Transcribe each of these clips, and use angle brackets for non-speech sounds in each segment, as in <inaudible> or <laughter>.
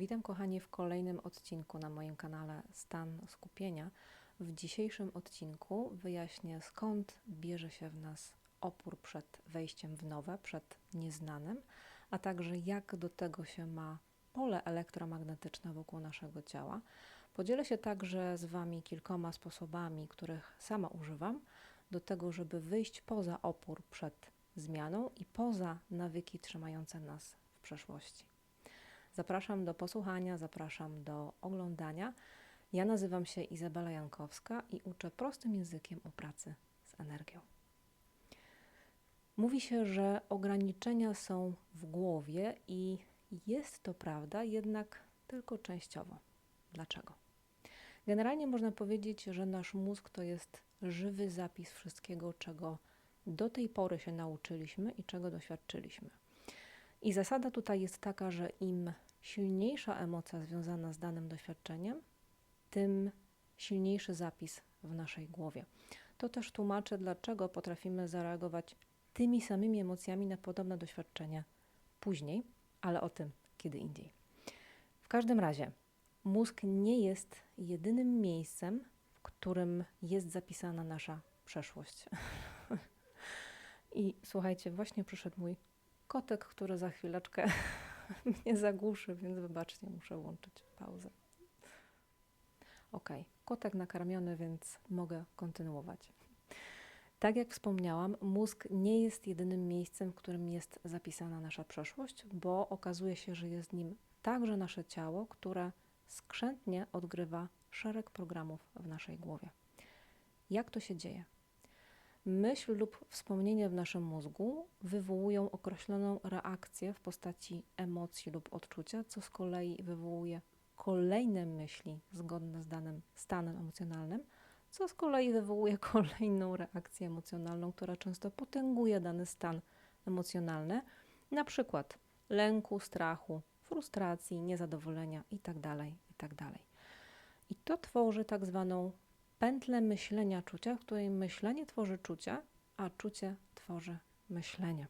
Witam kochani w kolejnym odcinku na moim kanale Stan Skupienia. W dzisiejszym odcinku wyjaśnię skąd bierze się w nas opór przed wejściem w nowe, przed nieznanym, a także jak do tego się ma pole elektromagnetyczne wokół naszego ciała. Podzielę się także z Wami kilkoma sposobami, których sama używam, do tego, żeby wyjść poza opór przed zmianą i poza nawyki trzymające nas w przeszłości. Zapraszam do posłuchania, zapraszam do oglądania. Ja nazywam się Izabela Jankowska i uczę prostym językiem o pracy z energią. Mówi się, że ograniczenia są w głowie i jest to prawda, jednak tylko częściowo. Dlaczego? Generalnie można powiedzieć, że nasz mózg to jest żywy zapis wszystkiego, czego do tej pory się nauczyliśmy i czego doświadczyliśmy. I zasada tutaj jest taka, że im silniejsza emocja związana z danym doświadczeniem, tym silniejszy zapis w naszej głowie. To też tłumaczy, dlaczego potrafimy zareagować tymi samymi emocjami na podobne doświadczenie później, ale o tym kiedy indziej. W każdym razie, mózg nie jest jedynym miejscem, w którym jest zapisana nasza przeszłość. <laughs> I słuchajcie, właśnie przyszedł mój kotek, który za chwileczkę <laughs> mnie zagłuszy, więc wybaczcie, muszę włączyć pauzę. Ok, kotek nakarmiony, więc mogę kontynuować. Tak jak wspomniałam, mózg nie jest jedynym miejscem, w którym jest zapisana nasza przeszłość, bo okazuje się, że jest nim także nasze ciało, które skrzętnie odgrywa szereg programów w naszej głowie. Jak to się dzieje? Myśl lub wspomnienie w naszym mózgu wywołują określoną reakcję w postaci emocji lub odczucia, co z kolei wywołuje kolejne myśli zgodne z danym stanem emocjonalnym, co z kolei wywołuje <laughs> kolejną reakcję emocjonalną, która często potęguje dany stan emocjonalny, na przykład lęku, strachu, frustracji, niezadowolenia itd. itd. I to tworzy tak zwaną pętlę myślenia czucia, w której myślenie tworzy czucie, a czucie tworzy myślenie.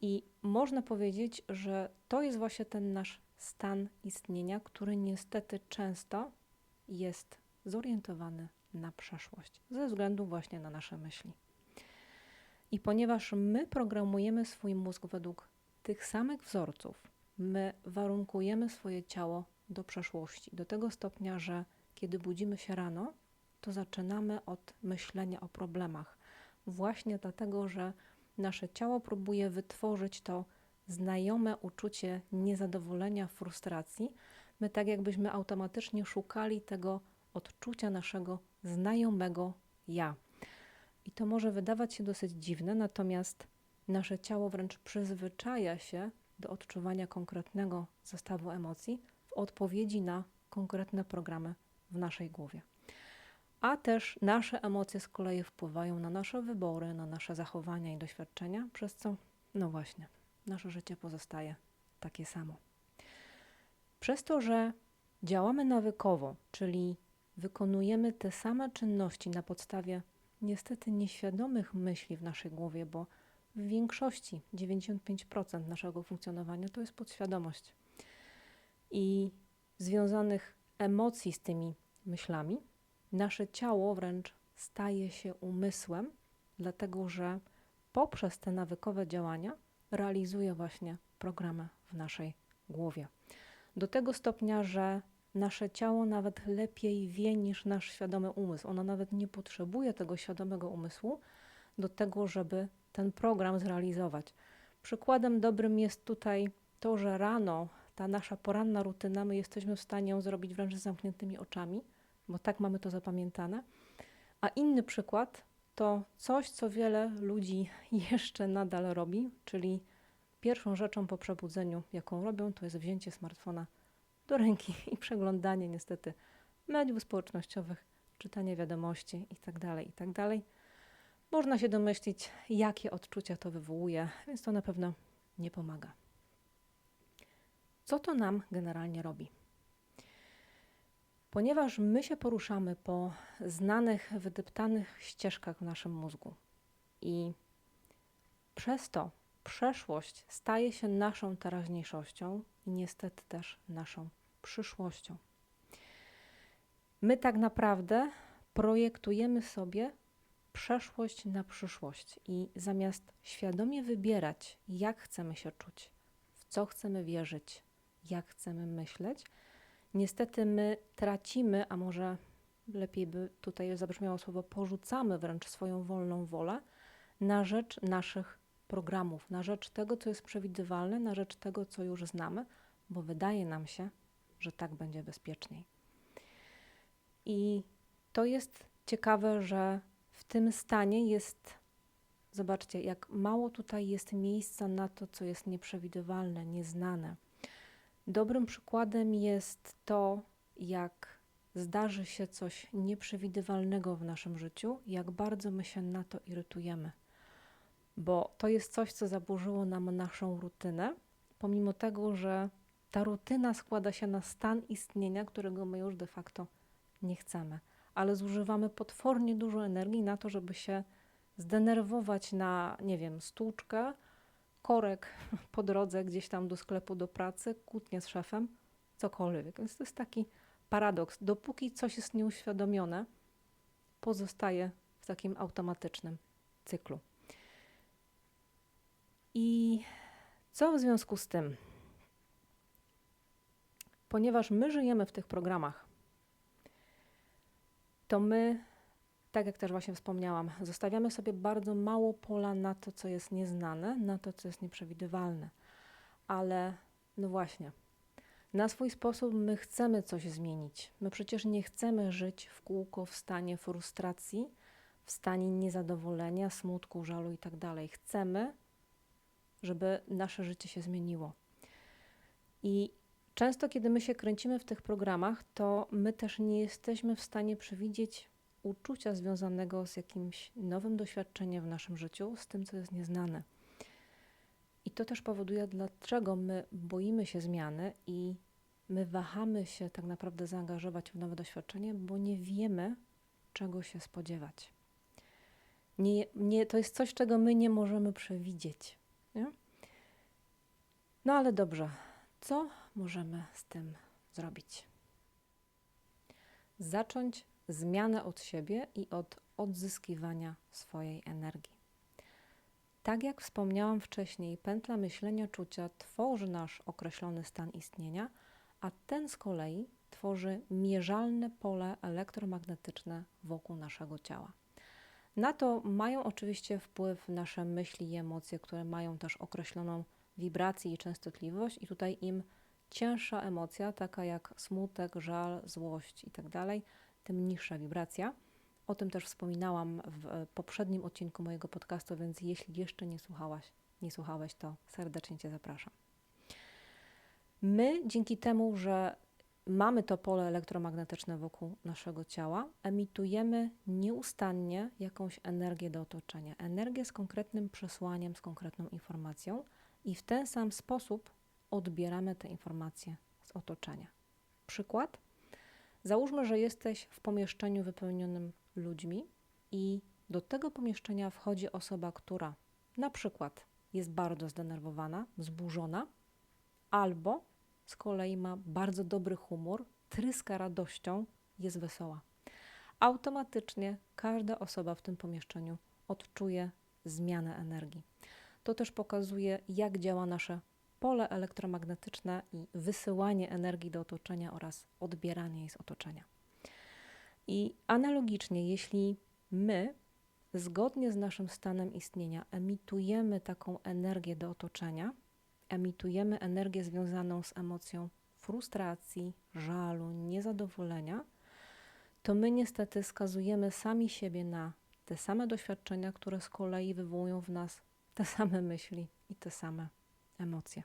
I można powiedzieć, że to jest właśnie ten nasz stan istnienia, który niestety często jest zorientowany na przeszłość, ze względu właśnie na nasze myśli. I ponieważ my programujemy swój mózg według tych samych wzorców, my warunkujemy swoje ciało do przeszłości, do tego stopnia, że kiedy budzimy się rano, to zaczynamy od myślenia o problemach. Właśnie dlatego, że nasze ciało próbuje wytworzyć to znajome uczucie niezadowolenia, frustracji. My tak jakbyśmy automatycznie szukali tego odczucia naszego znajomego ja. I to może wydawać się dosyć dziwne, natomiast nasze ciało wręcz przyzwyczaja się do odczuwania konkretnego zestawu emocji w odpowiedzi na konkretne programy w naszej głowie a też nasze emocje z kolei wpływają na nasze wybory, na nasze zachowania i doświadczenia, przez co, no właśnie, nasze życie pozostaje takie samo. Przez to, że działamy nawykowo, czyli wykonujemy te same czynności na podstawie niestety nieświadomych myśli w naszej głowie, bo w większości 95% naszego funkcjonowania to jest podświadomość i związanych emocji z tymi myślami, nasze ciało wręcz staje się umysłem, dlatego że poprzez te nawykowe działania realizuje właśnie programy w naszej głowie. Do tego stopnia, że nasze ciało nawet lepiej wie niż nasz świadomy umysł. Ono nawet nie potrzebuje tego świadomego umysłu do tego, żeby ten program zrealizować. Przykładem dobrym jest tutaj to, że rano ta nasza poranna rutyna, my jesteśmy w stanie ją zrobić wręcz z zamkniętymi oczami, bo tak mamy to zapamiętane. A inny przykład to coś, co wiele ludzi <laughs> jeszcze nadal robi, czyli pierwszą rzeczą po przebudzeniu, jaką robią, to jest wzięcie smartfona do ręki <laughs> i przeglądanie niestety mediów społecznościowych, czytanie wiadomości itd., tak itd. Tak Można się domyślić, jakie odczucia to wywołuje, więc to na pewno nie pomaga. Co to nam generalnie robi? Ponieważ my się poruszamy po znanych, wydeptanych ścieżkach w naszym mózgu i przez to przeszłość staje się naszą teraźniejszością i niestety też naszą przyszłością. My tak naprawdę projektujemy sobie przeszłość na przyszłość i zamiast świadomie wybierać, jak chcemy się czuć, w co chcemy wierzyć, jak chcemy myśleć, niestety my tracimy, a może lepiej by tutaj zabrzmiało słowo porzucamy wręcz swoją wolną wolę na rzecz naszych programów, na rzecz tego, co jest przewidywalne, na rzecz tego, co już znamy, bo wydaje nam się, że tak będzie bezpieczniej. I to jest ciekawe, że w tym stanie jest, zobaczcie, jak mało tutaj jest miejsca na to, co jest nieprzewidywalne, nieznane. Dobrym przykładem jest to, jak zdarzy się coś nieprzewidywalnego w naszym życiu, jak bardzo my się na to irytujemy. Bo to jest coś, co zaburzyło nam naszą rutynę, pomimo tego, że ta rutyna składa się na stan istnienia, którego my już de facto nie chcemy, ale zużywamy potwornie dużo energii na to, żeby się zdenerwować na, nie wiem, stłuczkę, korek po drodze gdzieś tam do sklepu, do pracy, kłótnie z szefem, cokolwiek. Więc to jest taki paradoks. Dopóki coś jest nieuświadomione, pozostaje w takim automatycznym cyklu. I co w związku z tym? Ponieważ my żyjemy w tych programach, to my, tak jak też właśnie wspomniałam, zostawiamy sobie bardzo mało pola na to, co jest nieznane, na to, co jest nieprzewidywalne. Ale no właśnie, na swój sposób my chcemy coś zmienić. My przecież nie chcemy żyć w kółko w stanie frustracji, w stanie niezadowolenia, smutku, żalu. Tak chcemy, żeby nasze życie się zmieniło. I często, kiedy my się kręcimy w tych programach, to my też nie jesteśmy w stanie przewidzieć uczucia związanego z jakimś nowym doświadczeniem w naszym życiu, z tym, co jest nieznane. I to też powoduje, dlaczego my boimy się zmiany i my wahamy się tak naprawdę zaangażować w nowe doświadczenie, bo nie wiemy, czego się spodziewać. Nie, nie, to jest coś, czego my nie możemy przewidzieć. Nie? No ale dobrze, co możemy z tym zrobić? Zacząć zmianę od siebie i od odzyskiwania swojej energii. Tak jak wspomniałam wcześniej, pętla myślenia czucia tworzy nasz określony stan istnienia, a ten z kolei tworzy mierzalne pole elektromagnetyczne wokół naszego ciała. Na to mają oczywiście wpływ nasze myśli i emocje, które mają też określoną wibrację i częstotliwość, i tutaj im cięższa emocja, taka jak smutek, żal, złość itd., tak tym niższa wibracja. O tym też wspominałam w poprzednim odcinku mojego podcastu, więc jeśli jeszcze nie słuchałaś, nie słuchałeś, to serdecznie Cię zapraszam. My dzięki temu, że mamy to pole elektromagnetyczne wokół naszego ciała, emitujemy nieustannie jakąś energię do otoczenia. Energię z konkretnym przesłaniem, z konkretną informacją i w ten sam sposób odbieramy te informacje z otoczenia. Przykład? Załóżmy, że jesteś w pomieszczeniu wypełnionym ludźmi i do tego pomieszczenia wchodzi osoba, która na przykład jest bardzo zdenerwowana, wzburzona, albo z kolei ma bardzo dobry humor, tryska radością, jest wesoła. Automatycznie każda osoba w tym pomieszczeniu odczuje zmianę energii. To też pokazuje, jak działa nasze pole elektromagnetyczne i wysyłanie energii do otoczenia oraz odbieranie jej z otoczenia. I analogicznie, jeśli my, zgodnie z naszym stanem istnienia, emitujemy taką energię do otoczenia, emitujemy energię związaną z emocją frustracji, żalu, niezadowolenia, to my niestety skazujemy sami siebie na te same doświadczenia, które z kolei wywołują w nas te same myśli i te same emocje.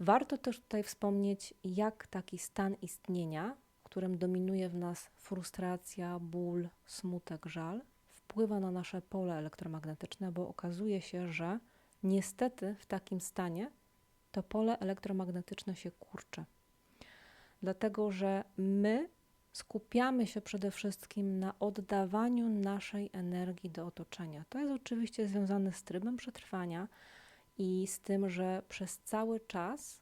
Warto też tutaj wspomnieć, jak taki stan istnienia, w którym dominuje w nas frustracja, ból, smutek, żal, wpływa na nasze pole elektromagnetyczne, bo okazuje się, że Niestety w takim stanie to pole elektromagnetyczne się kurczy, dlatego że my skupiamy się przede wszystkim na oddawaniu naszej energii do otoczenia. To jest oczywiście związane z trybem przetrwania i z tym, że przez cały czas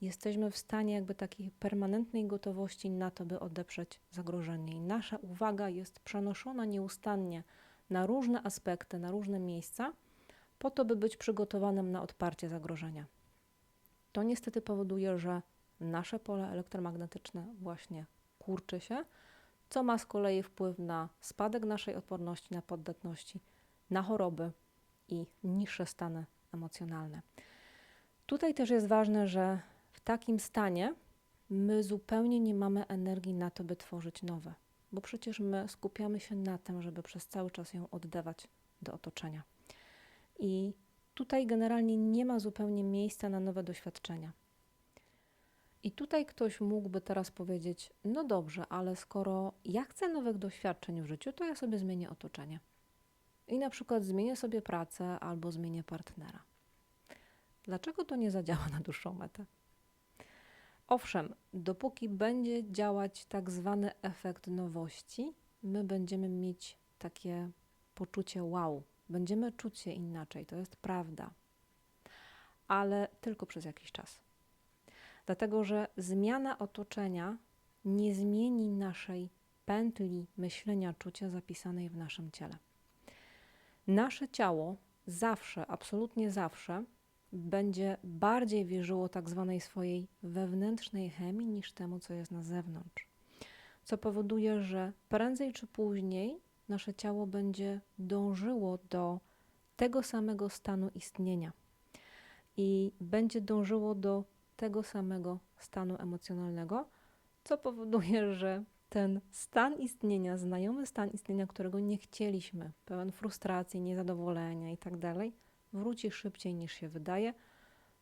jesteśmy w stanie jakby takiej permanentnej gotowości na to, by odeprzeć zagrożenie. I nasza uwaga jest przenoszona nieustannie na różne aspekty, na różne miejsca, po to, by być przygotowanym na odparcie zagrożenia. To niestety powoduje, że nasze pole elektromagnetyczne właśnie kurczy się, co ma z kolei wpływ na spadek naszej odporności, na poddatności, na choroby i niższe stany emocjonalne. Tutaj też jest ważne, że w takim stanie my zupełnie nie mamy energii na to, by tworzyć nowe, bo przecież my skupiamy się na tym, żeby przez cały czas ją oddawać do otoczenia. I tutaj generalnie nie ma zupełnie miejsca na nowe doświadczenia. I tutaj ktoś mógłby teraz powiedzieć: No dobrze, ale skoro ja chcę nowych doświadczeń w życiu, to ja sobie zmienię otoczenie. I na przykład zmienię sobie pracę albo zmienię partnera. Dlaczego to nie zadziała na dłuższą metę? Owszem, dopóki będzie działać tak zwany efekt nowości, my będziemy mieć takie poczucie wow, będziemy czuć się inaczej, to jest prawda, ale tylko przez jakiś czas. Dlatego, że zmiana otoczenia nie zmieni naszej pętli myślenia, czucia zapisanej w naszym ciele. Nasze ciało zawsze, absolutnie zawsze będzie bardziej wierzyło tak zwanej swojej wewnętrznej chemii niż temu, co jest na zewnątrz. Co powoduje, że prędzej czy później nasze ciało będzie dążyło do tego samego stanu istnienia i będzie dążyło do tego samego stanu emocjonalnego, co powoduje, że ten stan istnienia, znajomy stan istnienia, którego nie chcieliśmy, pełen frustracji, niezadowolenia itd., tak wróci szybciej niż się wydaje.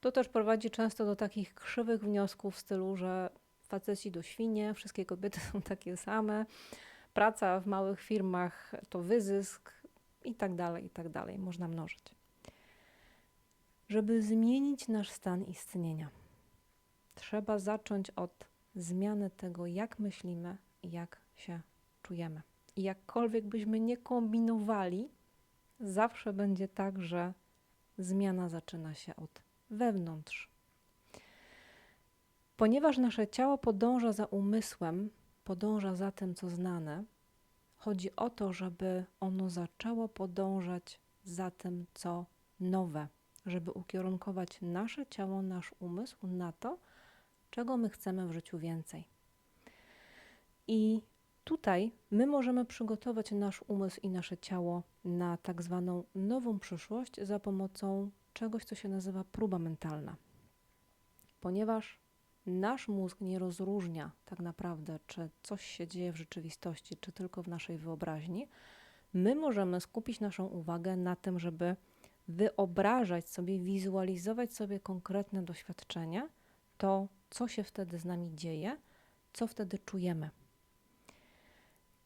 To też prowadzi często do takich krzywych wniosków w stylu, że faceci do świnie, wszystkie kobiety <laughs> są takie same, praca w małych firmach to wyzysk i tak dalej, i tak. Można mnożyć. Żeby zmienić nasz stan istnienia, trzeba zacząć od zmiany tego, jak myślimy jak się czujemy. I jakkolwiek byśmy nie kombinowali, zawsze będzie tak, że zmiana zaczyna się od wewnątrz. Ponieważ nasze ciało podąża za umysłem, podąża za tym, co znane, chodzi o to, żeby ono zaczęło podążać za tym, co nowe, żeby ukierunkować nasze ciało, nasz umysł na to, czego my chcemy w życiu więcej. I tutaj my możemy przygotować nasz umysł i nasze ciało na tak zwaną nową przyszłość za pomocą czegoś, co się nazywa próba mentalna. Ponieważ nasz mózg nie rozróżnia tak naprawdę, czy coś się dzieje w rzeczywistości, czy tylko w naszej wyobraźni, my możemy skupić naszą uwagę na tym, żeby wyobrażać sobie, wizualizować sobie konkretne doświadczenie, to co się wtedy z nami dzieje, co wtedy czujemy.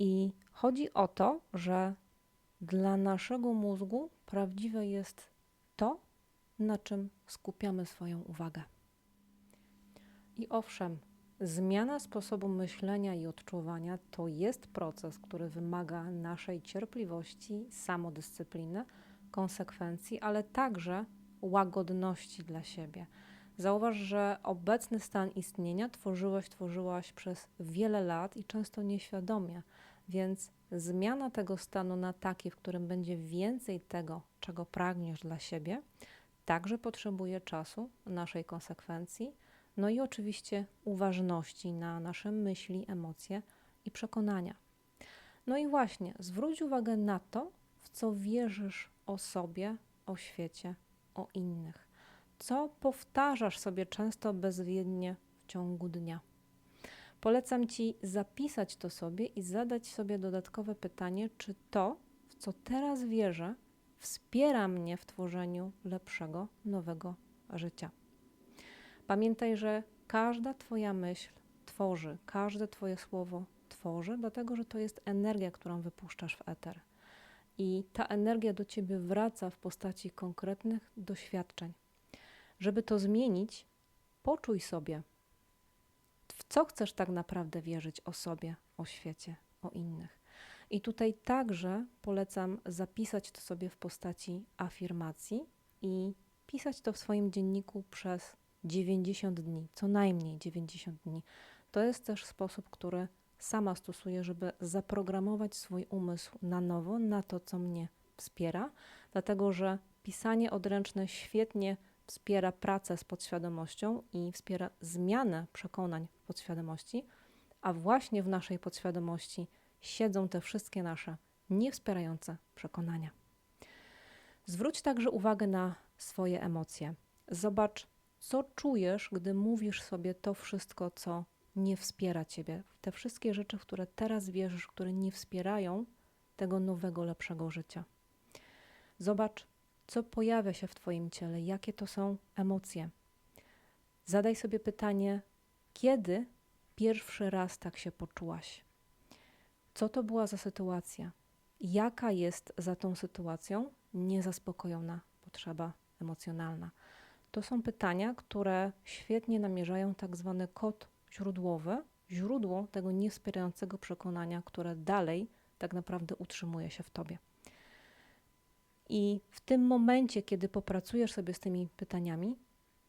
I chodzi o to, że dla naszego mózgu prawdziwe jest to, na czym skupiamy swoją uwagę. I owszem, zmiana sposobu myślenia i odczuwania to jest proces, który wymaga naszej cierpliwości, samodyscypliny, konsekwencji, ale także łagodności dla siebie. Zauważ, że obecny stan istnienia tworzyłeś, tworzyłaś przez wiele lat i często nieświadomie, więc zmiana tego stanu na taki, w którym będzie więcej tego, czego pragniesz dla siebie, także potrzebuje czasu, naszej konsekwencji, no i oczywiście uważności na nasze myśli, emocje i przekonania. No i właśnie, zwróć uwagę na to, w co wierzysz o sobie, o świecie, o innych. Co powtarzasz sobie często bezwiednie w ciągu dnia? Polecam Ci zapisać to sobie i zadać sobie dodatkowe pytanie, czy to, w co teraz wierzę, wspiera mnie w tworzeniu lepszego, nowego życia. Pamiętaj, że każda Twoja myśl tworzy, każde Twoje słowo tworzy, dlatego że to jest energia, którą wypuszczasz w eter. I ta energia do Ciebie wraca w postaci konkretnych doświadczeń. Żeby to zmienić, poczuj sobie, Co chcesz tak naprawdę wierzyć o sobie, o świecie, o innych? I tutaj także polecam zapisać to sobie w postaci afirmacji i pisać to w swoim dzienniku przez 90 dni, co najmniej 90 dni. To jest też sposób, który sama stosuję, żeby zaprogramować swój umysł na nowo na to, co mnie wspiera, dlatego że pisanie odręczne świetnie wspiera pracę z podświadomością i wspiera zmianę przekonań w podświadomości, a właśnie w naszej podświadomości siedzą te wszystkie nasze niewspierające przekonania. Zwróć także uwagę na swoje emocje. Zobacz, co czujesz, gdy mówisz sobie to wszystko, co nie wspiera ciebie. Te wszystkie rzeczy, w które teraz wierzysz, które nie wspierają tego nowego, lepszego życia. Zobacz, co pojawia się w Twoim ciele, jakie to są emocje. Zadaj sobie pytanie, kiedy pierwszy raz tak się poczułaś? Co to była za sytuacja? Jaka jest za tą sytuacją niezaspokojona potrzeba emocjonalna? To są pytania, które świetnie namierzają tak zwany kod źródłowy, źródło tego niewspierającego przekonania, które dalej tak naprawdę utrzymuje się w tobie. I w tym momencie, kiedy popracujesz sobie z tymi pytaniami,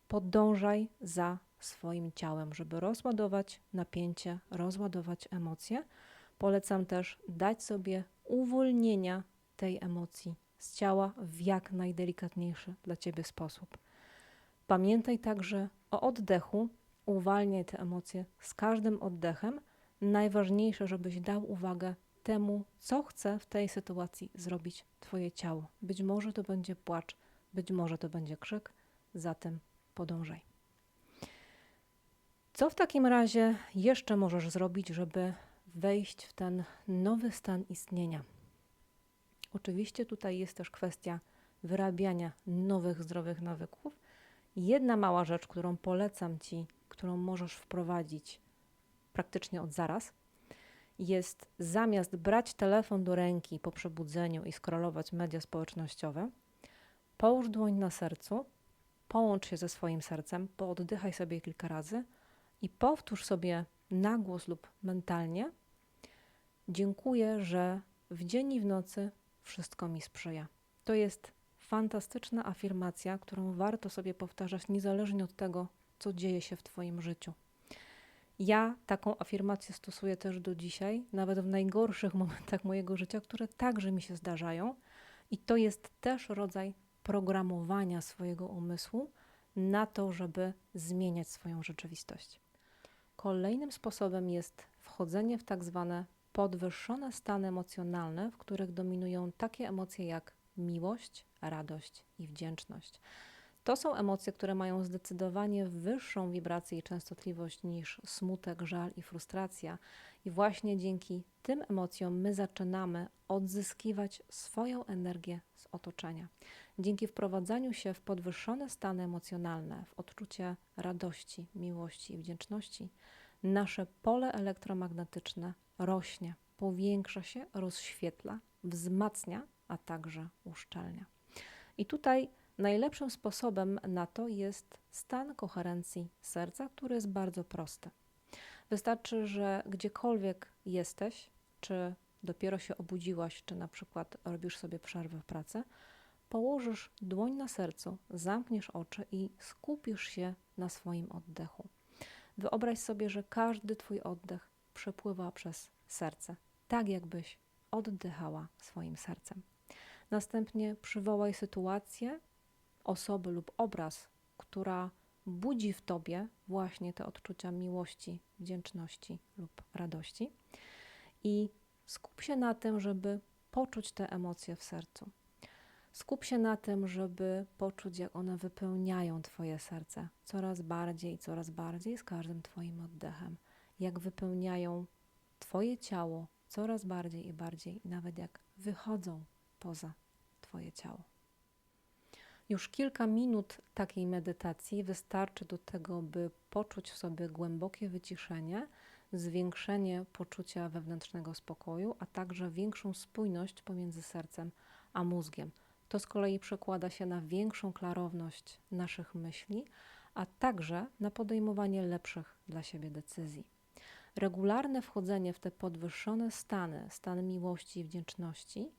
podążaj za swoim ciałem, żeby rozładować napięcie, rozładować emocje. Polecam też dać sobie uwolnienia tej emocji z ciała w jak najdelikatniejszy dla ciebie sposób. Pamiętaj także o oddechu, uwalniaj te emocje z każdym oddechem. Najważniejsze, żebyś dał uwagę temu, co chce w tej sytuacji zrobić Twoje ciało. Być może to będzie płacz, być może to będzie krzyk, zatem podążaj. Co w takim razie jeszcze możesz zrobić, żeby wejść w ten nowy stan istnienia? Oczywiście tutaj jest też kwestia wyrabiania nowych, zdrowych nawyków. Jedna mała rzecz, którą polecam Ci, którą możesz wprowadzić praktycznie od zaraz – jest zamiast brać telefon do ręki po przebudzeniu i skrolować media społecznościowe, połóż dłoń na sercu, połącz się ze swoim sercem, pooddychaj sobie kilka razy i powtórz sobie na głos lub mentalnie: Dziękuję, że w dzień i w nocy wszystko mi sprzyja. To jest fantastyczna afirmacja, którą warto sobie powtarzać niezależnie od tego, co dzieje się w Twoim życiu. Ja taką afirmację stosuję też do dzisiaj, nawet w najgorszych <laughs> momentach mojego życia, które także mi się zdarzają. I to jest też rodzaj programowania swojego umysłu na to, żeby zmieniać swoją rzeczywistość. Kolejnym sposobem jest wchodzenie w tak zwane podwyższone stany emocjonalne, w których dominują takie emocje jak miłość, radość i wdzięczność. To są emocje, które mają zdecydowanie wyższą wibrację i częstotliwość niż smutek, żal i frustracja. I właśnie dzięki tym emocjom my zaczynamy odzyskiwać swoją energię z otoczenia. Dzięki wprowadzaniu się w podwyższone stany emocjonalne, w odczucie radości, miłości i wdzięczności, nasze pole elektromagnetyczne rośnie, powiększa się, rozświetla, wzmacnia, a także uszczelnia. I tutaj Najlepszym sposobem na to jest stan koherencji serca, który jest bardzo prosty. Wystarczy, że gdziekolwiek jesteś, czy dopiero się obudziłaś, czy na przykład robisz sobie przerwę w pracy, położysz dłoń na sercu, zamkniesz oczy i skupisz się na swoim oddechu. Wyobraź sobie, że każdy Twój oddech przepływa przez serce, tak jakbyś oddychała swoim sercem. Następnie przywołaj sytuację, osoby lub obraz, która budzi w tobie właśnie te odczucia miłości, wdzięczności lub radości. I skup się na tym, żeby poczuć te emocje w sercu. Skup się na tym, żeby poczuć, jak one wypełniają Twoje serce coraz bardziej, coraz bardziej z każdym Twoim oddechem. Jak wypełniają Twoje ciało coraz bardziej i bardziej, i nawet jak wychodzą poza Twoje ciało. Już kilka minut takiej medytacji wystarczy do tego, by poczuć w sobie głębokie wyciszenie, zwiększenie poczucia wewnętrznego spokoju, a także większą spójność pomiędzy sercem a mózgiem. To z kolei przekłada się na większą klarowność naszych myśli, a także na podejmowanie lepszych dla siebie decyzji. Regularne wchodzenie w te podwyższone stany, stan miłości i wdzięczności,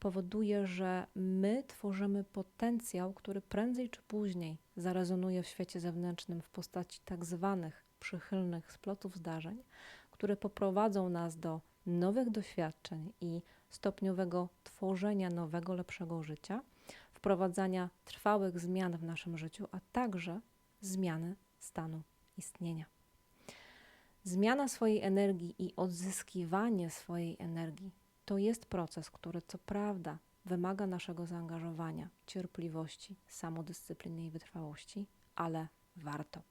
powoduje, że my tworzymy potencjał, który prędzej czy później zarezonuje w świecie zewnętrznym w postaci tak zwanych przychylnych splotów zdarzeń, które poprowadzą nas do nowych doświadczeń i stopniowego tworzenia nowego, lepszego życia, wprowadzania trwałych zmian w naszym życiu, a także zmiany stanu istnienia. Zmiana swojej energii i odzyskiwanie swojej energii to jest proces, który co prawda wymaga naszego zaangażowania, cierpliwości, samodyscypliny i wytrwałości, ale warto.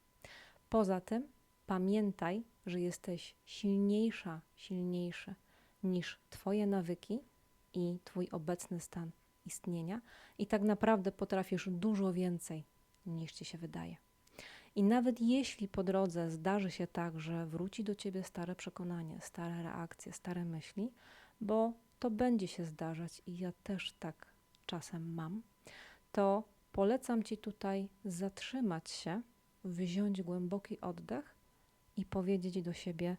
Poza tym pamiętaj, że jesteś silniejsza, silniejszy niż Twoje nawyki i Twój obecny stan istnienia, i tak naprawdę potrafisz dużo więcej niż Ci się wydaje. I nawet jeśli po drodze zdarzy się tak, że wróci do ciebie stare przekonanie, stare reakcje, stare myśli, bo to będzie się zdarzać i ja też tak czasem mam, to polecam ci tutaj zatrzymać się, wziąć głęboki oddech i powiedzieć do siebie: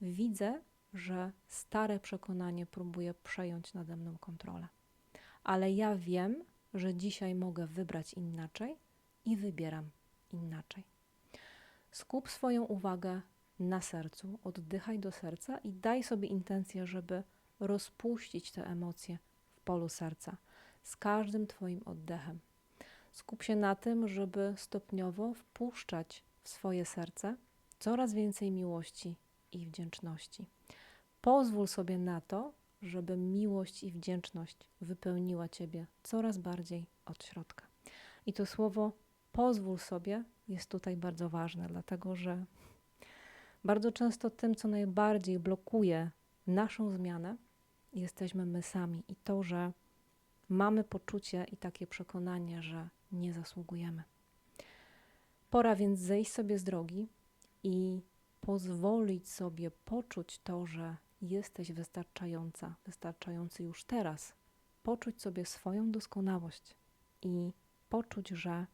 Widzę, że stare przekonanie próbuje przejąć nade mną kontrolę, ale ja wiem, że dzisiaj mogę wybrać inaczej i wybieram inaczej. Skup swoją uwagę na sercu, oddychaj do serca i daj sobie intencję, żeby rozpuścić te emocje w polu serca z każdym Twoim oddechem. Skup się na tym, żeby stopniowo wpuszczać w swoje serce coraz więcej miłości i wdzięczności. Pozwól sobie na to, żeby miłość i wdzięczność wypełniła Ciebie coraz bardziej od środka. I to słowo pozwól sobie jest tutaj bardzo ważne, dlatego że bardzo często tym, co najbardziej blokuje naszą zmianę, jesteśmy my sami i to, że mamy poczucie i takie przekonanie, że nie zasługujemy. Pora więc zejść sobie z drogi i pozwolić sobie poczuć to, że jesteś wystarczająca, wystarczający już teraz, poczuć sobie swoją doskonałość i poczuć, że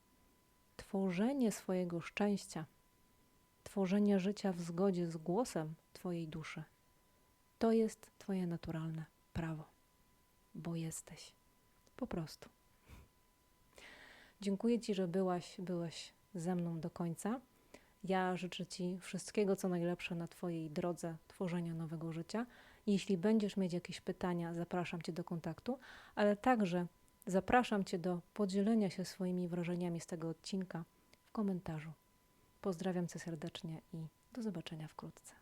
tworzenie swojego szczęścia, tworzenie życia w zgodzie z głosem Twojej duszy, to jest Twoje naturalne prawo, bo jesteś. Po prostu. Dziękuję Ci, że byłaś, byłeś ze mną do końca. Ja życzę Ci wszystkiego, co najlepsze na Twojej drodze tworzenia nowego życia. Jeśli będziesz mieć jakieś pytania, zapraszam Cię do kontaktu, ale także Zapraszam Cię do podzielenia się swoimi wrażeniami z tego odcinka w komentarzu. Pozdrawiam Cię serdecznie i do zobaczenia wkrótce.